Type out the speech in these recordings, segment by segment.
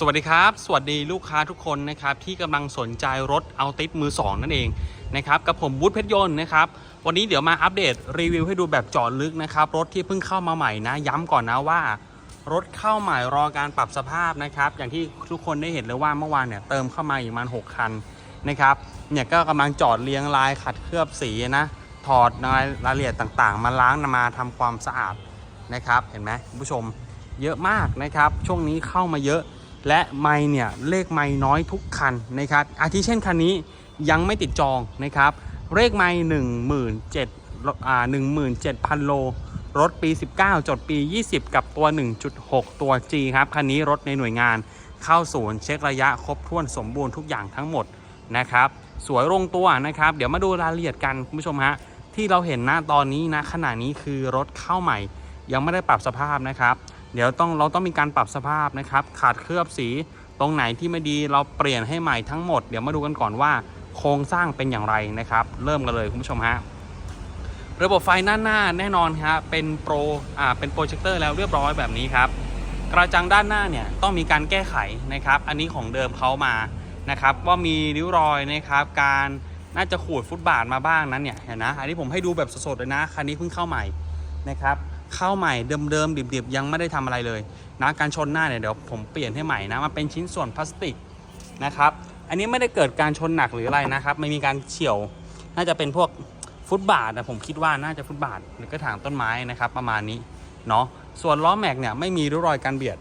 สวัสดีครับ สวัสดีลูกค้าทุกคนนะครับที่กำลังสนใจรถเอาติดมือสองนั่นเองนะครับกับผมวุฒิเพชรยนต์นะครับวันนี้เดี๋ยวมาอัปเดตรีวิวให้ดูแบบเจาะลึกนะครับรถที่เพิ่งเข้ามาใหม่นะ ย้ำก่อนนะว่า รถเข้าใหม่รอการปรับสภาพนะครับอย่างที่ทุกคนได้เห็นเลยว่าเมื่อวานเนี่ยเติมเข้ามาอีกประมาณ6คันนะครับเนี่ยก็กำลังจอดเรียงรายขัดเคลือบสีนะถอดรายรายละเอียดต่างๆ มาล้างมาทำความสะอาดนะครับเห็นไหมคุณผู้ชมเยอะมากนะครับช่วงนี้เข้ามาเยอะ และไม่เนี่ยเลขไม่น้อยทุกคันนะครับอาทิเช่นคันนี้ยังไม่ติดจองนะครับเลขไม่หนึ่งหมื่นเจ็ดอ่าหนึ่งหมื่นเจ็ดพันโลรถปี 19 จดปี 20 กับตัว 1.6 ตัว G ครับ คันนี้รถในหน่วยงาน เข้าศูนย์เช็คระยะครบถ้วนสมบูรณ์ทุกอย่างทั้งหมดนะครับ สวยลงตัวนะครับ เดี๋ยวมาดูรายละเอียดกันคุณผู้ชมฮะ ที่เราเห็นหน้าตอนนี้นะขณะนี้คือรถเข้าใหม่ ยังไม่ได้ปรับสภาพนะครับ เดี๋ยวต้องเราต้องมีการปรับสภาพนะครับ ขาดเคลือบสีตรงไหนที่ไม่ดีเราเปลี่ยนให้ใหม่ทั้งหมด เดี๋ยวมาดูกันก่อนว่าโครงสร้างเป็นอย่างไรนะครับ เริ่มกันเลยคุณผู้ชมฮะระบบไฟหน้าหน้าแน่นอนครับเป็นโปรอ่าเป็นโปรเจคเตอร์แล้วเรียบร้อยแบบนี้ครับกระจังด้านหน้าเนี่ยต้องมีการแก้ไขนะครับ อันนี้ของเดิมเขามานะครับ ว่ามีริ้วรอยนะครับ การน่าจะขูดฟุตบาทมาบ้างนั้นเนี่ยเห็นนะอันนี้ผมให้ดูแบบสดๆเลยนะคันนี้เพิ่งเข้าใหม่นะครับ เข้าใหม่เดิมๆดิบๆ ยังไม่ได้ทำอะไรเลยนะการชนหน้าเนี่ยเดี๋ยวผมเปลี่ยนให้ใหม่นะมันเป็นชิ้นส่วนพลาสติกนะครับอันนี้ไม่ได้เกิดการชนหนักหรืออะไรนะครับ ไม่มีการเฉี่ยวน่าจะเป็นพวกฟุตบาทนะผมคิดว่าน่าจะฟุตบาทหรือกระถางต้นไม้นะครับประมาณนี้เนาะส่วนล้อแม็กเนี่ยไม่มีริ้วรอยการเบียด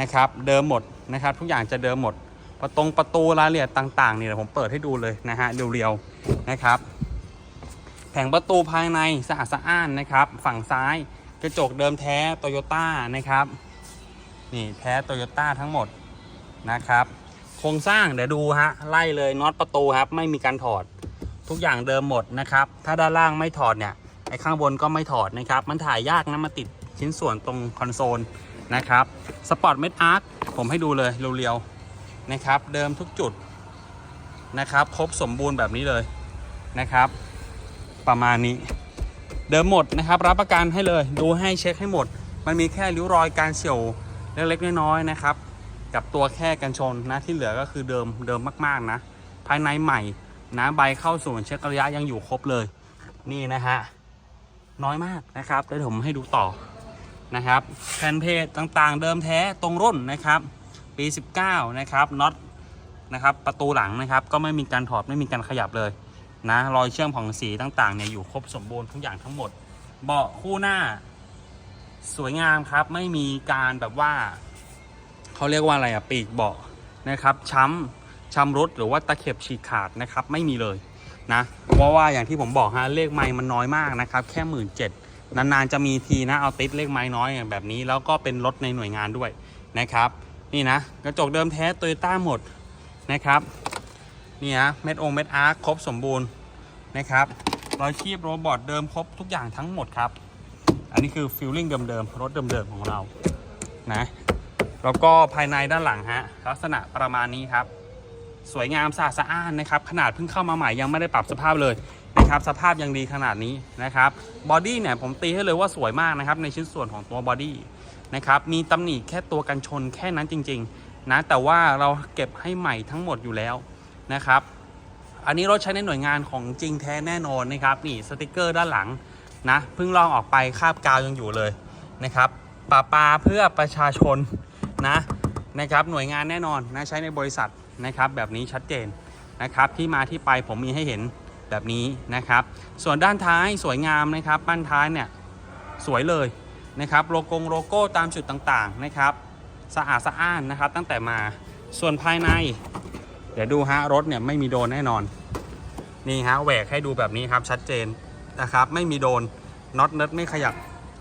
นะครับเดิมหมดนะครับทุกอย่างจะเดิมหมดประตงประตูรายละเอียดต่างๆเนี่ยผมเปิดให้ดูเลยนะฮะเรียวๆนะครับ ผงประตูภายในสะอาดสะอ้านนะครับ ฝั่งซ้ายกระจกเดิมแท้โตโยต้านะครับนี่แท้โตโยต้าทั้งหมดนะครับ โครงสร้างเดี๋ยวดูฮะไล่เลยน็อตประตูครับ ไม่มีการถอดทุกอย่างเดิมหมดนะครับ ถ้าด้านล่างไม่ถอดเนี่ยไอ้ข้างบนก็ไม่ถอดนะครับ มันถ่ายยากนะมาติดชิ้นส่วนตรงคอนโซลนะครับสปอร์ตเมดอาร์คผมให้ดูเลยเรียวๆนะครับ เดิมทุกจุดนะครับ ครบสมบูรณ์แบบนี้เลยนะครับ ประมาณนี้ เดิมหมดนะครับ รับประกันให้เลย ดูให้เช็คให้หมด มันมีแค่ริ้วรอยการเฉียวเล็กๆน้อยๆนะครับ กับตัวแค่กันชนนะที่เหลือก็คือเดิมเดิมมากๆนะ ภายในใหม่นะใบเข้าศูนเช็คระยะยังอยู่ครบเลย นี่นะฮะน้อยมากนะครับเดี๋ยวผมให้ดูต่อนะครับแผ่นเพจต่างๆ เดิมแท้ตรงรุ่นนะครับ ปี 19 นะครับน็อตนะครับประตูหลังนะครับ ก็ไม่มีการถอดไม่มีการขยับเลย นะรอยเชื่อมของสีต่างๆเนี่ยอยู่ครบสมบูรณ์ทุกอย่างทั้งหมด เบาะคู่หน้า สวยงามครับไม่มีการแบบว่าเขาเรียกว่าอะไรอะปีกเบาะนะครับ ช้ำช้ำรุดหรือว่าตะเข็บฉีกขาดนะครับ ไม่มีเลยนะเพราะว่าอย่างที่ผมบอกฮะเลขไม้มันน้อยมากนะครับ แค่หมื่นเจ็ดนานๆจะมีทีนะเอาติดเลขไม้น้อยอย่างแบบนี้ แล้วก็เป็นรถในหน่วยงานด้วยนะครับ นี่นะกระจกเดิมแท้โตโยต้าหมดนะครับ นี่ฮะเม็ดองเม็ดอาร์คครบสมบูรณ์นะครับรอยคีบโรบอทเดิมครบทุกอย่างทั้งหมดครับ อันนี้คือฟิลลิ่งเดิมๆรถเดิมๆของเรานะแล้วก็ภายในด้านหลังฮะลักษณะประมาณนี้ครับ สวยงามสะอาดสะอ้านนะครับ ขนาดเพิ่งเข้ามาใหม่ยังไม่ได้ปรับสภาพเลยนะครับสภาพยังดีขนาดนี้นะครับบอดี้เนี่ยผมตีให้เลยว่าสวยมากนะครับในชิ้นส่วนของตัวบอดี้นะครับมีตำหนิแค่ตัวกันชนแค่นั้นจริง ๆ นะแต่ว่าเราเก็บให้ใหม่ทั้งหมดอยู่แล้ว นะครับ อันนี้รถใช้ในหน่วยงานของจริงแท้แน่นอนนะครับนี่สติกเกอร์ด้านหลังนะเพิ่งลองออกไปคาบกาวยังอยู่เลยนะครับปาปาเพื่อประชาชนนะนะครับหน่วยงานแน่นอนนะใช้ในบริษัทนะครับแบบนี้ชัดเจนนะครับที่มาที่ไปผมมีให้เห็นแบบนี้นะครับ ส่วนด้านท้ายสวยงามนะครับปั้นท้ายเนี่ยสวยเลยนะครับโลโก้โลโก้ตามจุดต่างๆนะครับ สะอาดสะอ้านนะครับตั้งแต่มาส่วนภายใน เดี๋ยวดูฮะรถเนี่ยไม่มีโดนแน่นอน นี่ฮะแหวกให้ดูแบบนี้ครับชัดเจนนะครับ ไม่มีโดนน็อตเนิร์ดไม่ขยับ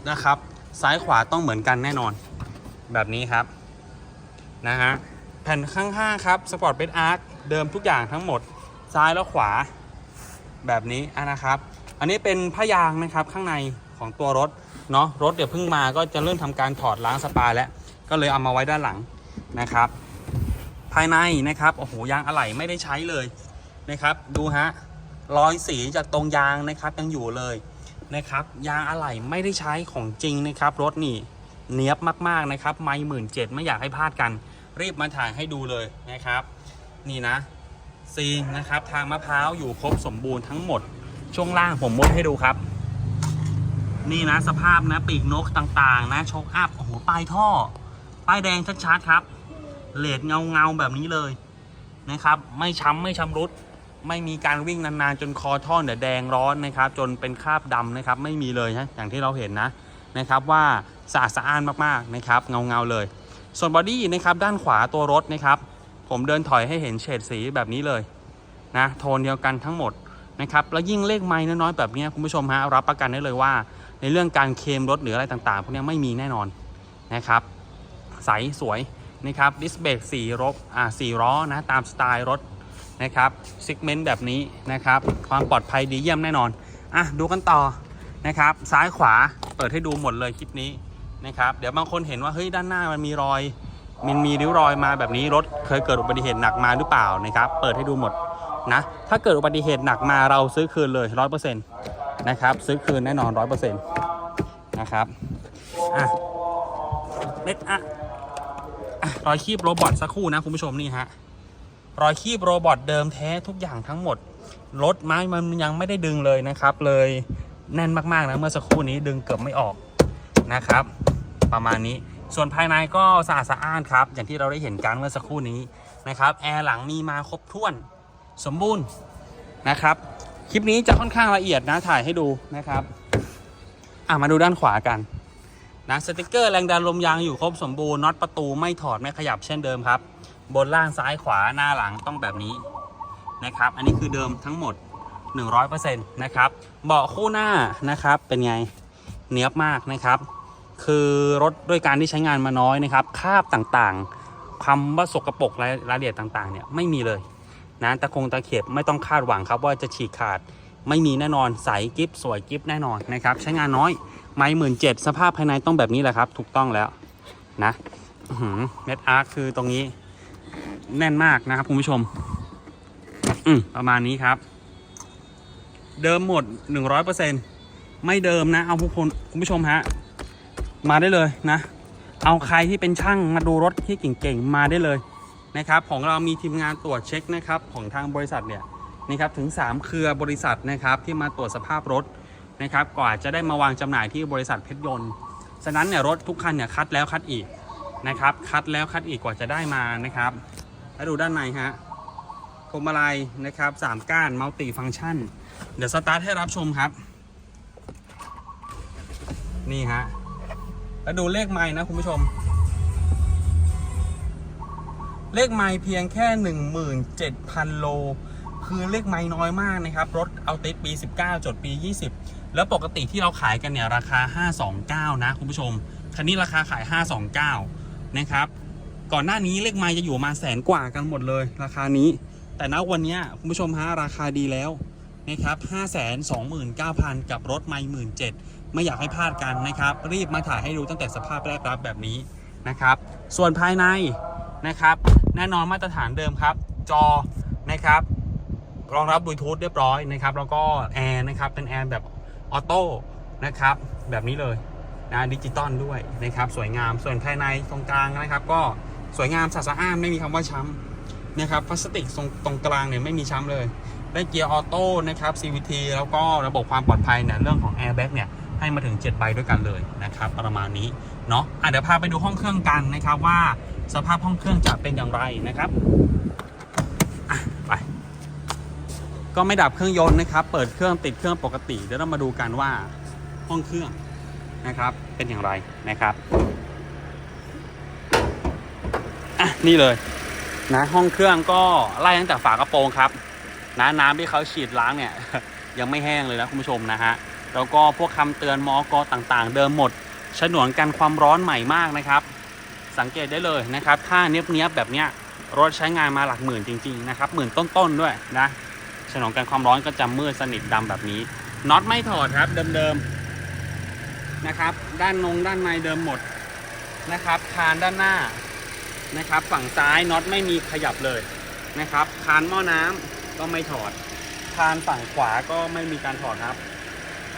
นะครับ ซ้ายขวาต้องเหมือนกันแน่นอน แบบนี้ครับนะฮะแผ่นข้างๆครับ Sport b e d Arc เดิมทุกอย่างทั้งหมด ซ้ายและขวา แบบนี้อะนะครับ อันนี้เป็นผ้ายางนะครับข้างในของตัวรถเนาะรถเดี๋ยวเพิ่งมาก็จะเริ่มทำการถอดล้างสปาแล้ว ก็เลยเอามาไว้ด้านหลังนะครับ ภายในนะครับโอ้โหยางอะไหล่ไม่ได้ใช้เลยนะครับ ดูฮะรอยสีจากตรงยางนะครับยังอยู่เลยนะครับ ยางอะไหล่ไม่ได้ใช้ของจริงนะครับ รถนี่เนี้ยบมากๆนะครับไม่หมื่นเจ็ดไม่อยากให้พลาดกัน รีบมาถ่ายให้ดูเลยนะครับ นี่นะซีนะครับทางมะพร้าวอยู่ครบสมบูรณ์ทั้งหมด ช่วงล่างผมมุดให้ดูครับ นี่นะสภาพนะปีกนกต่างๆ นะโชคอัพโอ้โหปลายท่อป้ายแดงชัดๆครับ เลดเงาเงาแบบนี้เลยนะครับ ไม่ช้ำไม่ชำรุด ไม่มีการวิ่งนานๆ จนคอท่อเนี่ยแดงร้อนนะครับ จนเป็นคราบดำนะครับ ไม่มีเลยนะอย่างที่เราเห็นนะนะครับว่าสะอาดสะอ้านมากๆนะครับ เงาเงาเลย ส่วนบอดี้นะครับด้านขวาตัวรถนะครับ ผมเดินถอยให้เห็นเฉดสีแบบนี้เลยนะโทนเดียวกันทั้งหมดนะครับแล้วยิ่งเลขไม้น้อยๆแบบนี้คุณผู้ชมฮะรับประกันได้เลยว่า ในเรื่องการเคมรถหรืออะไรต่างๆ พวกนี้ไม่มีแน่นอนนะครับ ใสสวย นะครับดิสเบรกสี่รบอ่าสี่ล้อนะตามสไตล์รถนะครับซิกเมนต์แบบนี้นะครับ ความปลอดภัยดีเยี่ยมแน่นอน อะ ดูกันต่อนะครับ ซ้ายขวาเปิดให้ดูหมดเลยคลิปนี้นะครับ เดี๋ยวบางคนเห็นว่า เฮ้ย ด้านหน้ามันมีรอย มันมีริ้วรอยมาแบบนี้รถเคยเกิดอุบัติเหตุหนักมาหรือเปล่านะครับ เปิดให้ดูหมดนะ ถ้าเกิดอุบัติเหตุหนักมาเราซื้อคืนเลยร้อยเปอร์เซ็นต์นะครับ ซื้อคืนแน่นอนร้อยเปอร์เซ็นต์นะครับ อะเม็ดอะ รอยคีบโรบอทสักครู่นะคุณผู้ชมนี่ฮะรอยคีบโรบอทเดิมแท้ทุกอย่างทั้งหมดรถไม้มันยังไม่ได้ดึงเลยนะครับ เลยแน่นมากๆนะเมื่อสักครู่นี้ดึงเกือบไม่ออกนะครับ ประมาณนี้ส่วนภายในก็สะอาดสะอ้านครับ อย่างที่เราได้เห็นกันเมื่อสักครู่นี้นะครับแอร์หลังมีมาครบถ้วนสมบูรณ์นะครับ คลิปนี้จะค่อนข้างละเอียดนะถ่ายให้ดูนะครับ อะมาดูด้านขวากัน นะสติกเกอร์แรงดันลมยางอยู่ครบสมบูรณ์น็อตประตูไม่ถอดไม่ขยับเช่นเดิมครับ บนล่างซ้ายขวาหน้าหลังต้องแบบนี้นะครับ อันนี้คือเดิมทั้งหมด 100%นะครับเบาะคู่หน้านะครับเป็นไงเนี้ยบมากนะครับ คือรถด้วยการที่ใช้งานมาน้อยนะครับคราบต่างๆคำว่าสกรปรกรายรายละเอียดต่างๆเนี่ยไม่มีเลยนะตะคงตะเข็บไม่ต้องคาดหวังครับว่าจะฉีกขาดไม่มีแน่นอนใสกิฟสวยกิฟแน่นอนนะครับ ใช้งานน้อย ไม่หมื่นเจ็ดสภาพภายในต้องแบบนี้แหละครับ ถูกต้องแล้วนะเม็ดอาร์คคือตรงนี้ แน่นมากนะครับคุณผู้ชม อืมประมาณนี้ครับ เดิมหมด100%ไม่เดิมนะ เอาผู้คนคุณผู้ชมฮะ มาได้เลยนะ เอาใครที่เป็นช่างมาดูรถที่เก่งๆ มาได้เลยนะครับ ของเรามีทีมงานตรวจเช็คนะครับ ของทางบริษัทเนี่ยนะครับถึง 3 เครือบริษัทนะครับที่มาตรวจสภาพรถ นะครับกว่าจะได้มาวางจำหน่ายที่บริษัทเพชรยนต์ฉะนั้นเนี่ยรถทุกคันเนี่ยคัดแล้วคัดอีกนะครับคัดแล้วคัดอีกกว่าจะได้มานะครับแล้วดูด้านในฮะพวงมาลัยนะครับสามก้านมัลติฟังก์ชัน เดี๋ยวสตาร์ทให้รับชมครับ นี่ฮะแล้วดูเลขไม้นะคุณผู้ชม เลขไม้เพียงแค่ 17,000 โล คือเลขไม้น้อยมากนะครับ รถเอาติดปี 19 จดปี 20 แล้วปกติที่เราขายกันเนี่ยราคา 529 นะคุณผู้ชม คันนี้ราคาขาย 529 นะครับ ก่อนหน้านี้เลขไม้จะอยู่มาแสนกว่ากันหมดเลย ราคานี้ แต่ณวันนี้คุณผู้ชมฮะราคาดีแล้วนะครับ529,000 กับรถไม่หมื่นเจ็ดไม่อยากให้พลาดกันนะครับ รีบมาถ่ายให้ดูตั้งแต่สภาพแรกรับแบบนี้นะครับ ส่วนภายในนะครับ แน่นอนมาตรฐานเดิมครับ จอนะครับรองรับบลูทูธเรียบร้อยนะครับ แล้วก็แอร์นะครับ เป็นแอร์แบบ ออโต้นะครับ แบบนี้เลยนะดิจิตอลด้วยนะครับสวยงามส่วนภายในตรงกลางนะครับ ก็สวยงามสะอาดสะอานไม่มีคำว่าช้ำนะครับพลาสติกตรงตรงกลางเนี่ยไม่มีช้ำเลย ได้เกียร์ออโต้นะครับ CVT แล้วก็ระบบความปลอดภัยเนี่ยเรื่องของ Airbag เนี่ยให้มาถึง 7 ใบด้วยกันเลยนะครับ ประมาณนี้เนาะะเดี๋ยวพาไปดูห้องเครื่องกันนะครับว่าสภาพห้องเครื่องจะเป็นอย่างไรนะครับอะไป ก็ไม่ดับเครื่องยนต์นะครับ เปิดเครื่องติดเครื่องปกติเดี๋ยวเรามาดูกันว่าห้องเครื่องนะครับ เป็นอย่างไรนะครับอะนี่เลยนะห้องเครื่องก็ไล่ตั้งแต่ฝากระโปรงครับนะน้ำที่เขาฉีดล้างเนี่ย ยังไม่แห้งเลยนะคุณผู้ชมนะฮะแล้วก็พวกคำเตือนมอกอต่างๆ เดิมหมดฉนวนกันความร้อนใหม่มากนะครับ สังเกตได้เลยนะครับ ถ้าเนี้ยบๆแบบเนี้ยรถใช้งานมาหลักหมื่นจริง ๆ นะครับ หมื่นต้นๆด้วยนะ ฉนวนกันความร้อนก็จะมืดสนิทดำแบบนี้น็อตไม่ถอดครับเดิมๆนะครับ ด้านนงด้านในเดิมหมดนะครับ คานด้านหน้านะครับ ฝั่งซ้ายน็อตไม่มีขยับเลยนะครับ คานหม้อน้ำก็ไม่ถอด คานฝั่งขวาก็ไม่มีการถอดครับ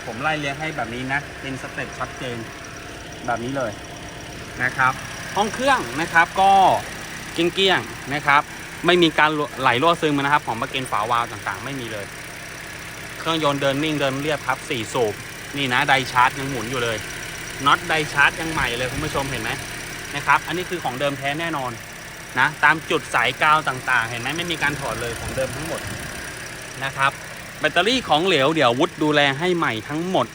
ผมไล่เลี้ยงให้แบบนี้นะ เป็นสเต็ปชัดเจนแบบนี้เลยนะครับ ห้องเครื่องนะครับก็เกลี้ยงๆนะครับ ไม่มีการไหลรั่วซึมนะครับ ของประเกนฝาวาล์วต่างๆ ไม่มีเลย เครื่องยนต์เดินนิ่งเดินเรียบครับสี่สูบนี่นะไดชาร์จยังหมุนอยู่เลยน็อตไดชาร์จยังใหม่เลยคุณผู้ชมเห็นไหมนะครับ อันนี้คือของเดิมแท้แน่นอนนะตามจุดสายกาวต่างๆ เห็นไหมไม่มีการถอดเลยของเดิมทั้งหมดนะครับ แบตเตอรี่ของเหลวเดี๋ยววุฒดูแลให้ใหม่ทั้งหมด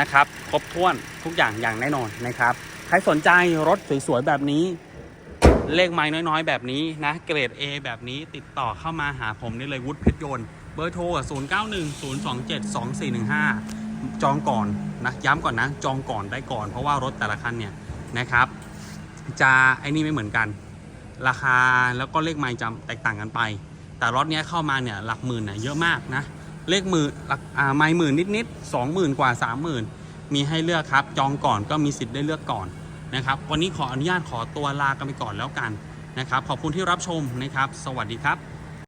นะครับ ครบถ้วนทุกอย่างอย่างแน่นอนนะครับ ใครสนใจรถสวยๆแบบนี้ เลขไม้น้อยๆ แบบนี้นะ เกรด A แบบนี้ติดต่อเข้ามาหาผมได้เลยวุฒิเพชรยนต์เบอร์โทร 0 9 1 0 2 7 2 4 1 5 จองก่อนนะย้ำก่อนนะ จองก่อนได้ก่อน เพราะว่ารถแต่ละคันเนี่ยนะครับ จะไอ้นี่ไม่เหมือนกัน ราคาแล้วก็เลขไม้จะแตกต่างกันไป แต่รถเนี้ยเข้ามาเนี่ยหลักหมื่นเนี่ยเยอะมากนะ เลขหมื่นหลักอ่าไม้หมื่นนิดๆสองหมื่นกว่าสามหมื่นมีให้เลือกครับ จองก่อนก็มีสิทธิ์ได้เลือกก่อน นะครับ วันนี้ขออนุญาตขอตัวลากันไปก่อนแล้วกันนะครับ ขอบคุณที่รับชมนะครับ สวัสดีครับ